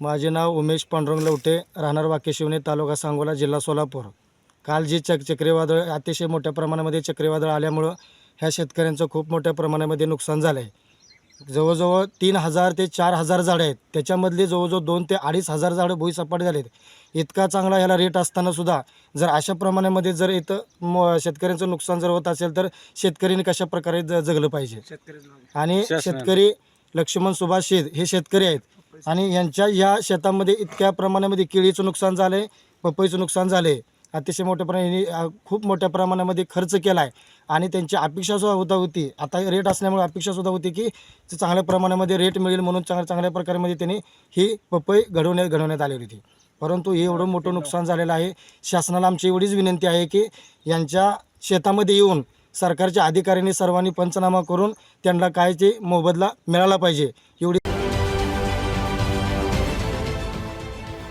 माझे नाव उमेश पांडुरंग लवटे राहणार वाकेशिवणे तालुका सांगोला जिल्हा सोलापूर. काल जी चक चक्रीवादळ अतिशय मोठ्या प्रमाणामध्ये चक्रीवादळ आल्यामुळं ह्या शेतकऱ्यांचं खूप मोठ्या प्रमाणामध्ये नुकसान झालं आहे जवळजवळ तीन हजार ते चार हजार झाडं आहेत. त्याच्यामधले जवळजवळ दोन ते अडीच हजार झाडं भुईसपाट झालेत. इतका चांगला ह्याला रेट असताना सुद्धा जर अशा प्रमाणामध्ये जर इथं म शेतकऱ्यांचं नुकसान जर होत असेल तर शेतकऱ्यांनी कशा प्रकारे ज जगलं पाहिजे? आणि शेतकरी लक्ष्मण सुभाष शेत हे शेतकरी आहेत. आणि यांच्या या शेतामध्ये इतक्या प्रमाणामध्ये केळीचं नुकसान झालं आहे पपईचं नुकसान झालं आहे अतिशय मोठ्या प्रमाणाने खूप मोठ्या प्रमाणामध्ये खर्च केला आहे आणि त्यांची अपेक्षासुद्धा होता होती. आता रेट असल्यामुळे अपेक्षासुद्धा होती की ते चांगल्या प्रमाणामध्ये रेट मिळेल म्हणून चांगल्या चांगल्या प्रकारेमध्ये त्यांनी ही पपई घडवण्यात घडवण्यात आलेली होती. परंतु हे एवढं मोठं नुकसान झालेलं आहे. शासनाला आमची एवढीच विनंती आहे की यांच्या शेतामध्ये येऊन सरकारच्या अधिकाऱ्यांनी सर्वांनी पंचनामा करून त्यांना काय ते मोबदला मिळाला पाहिजे. एवढी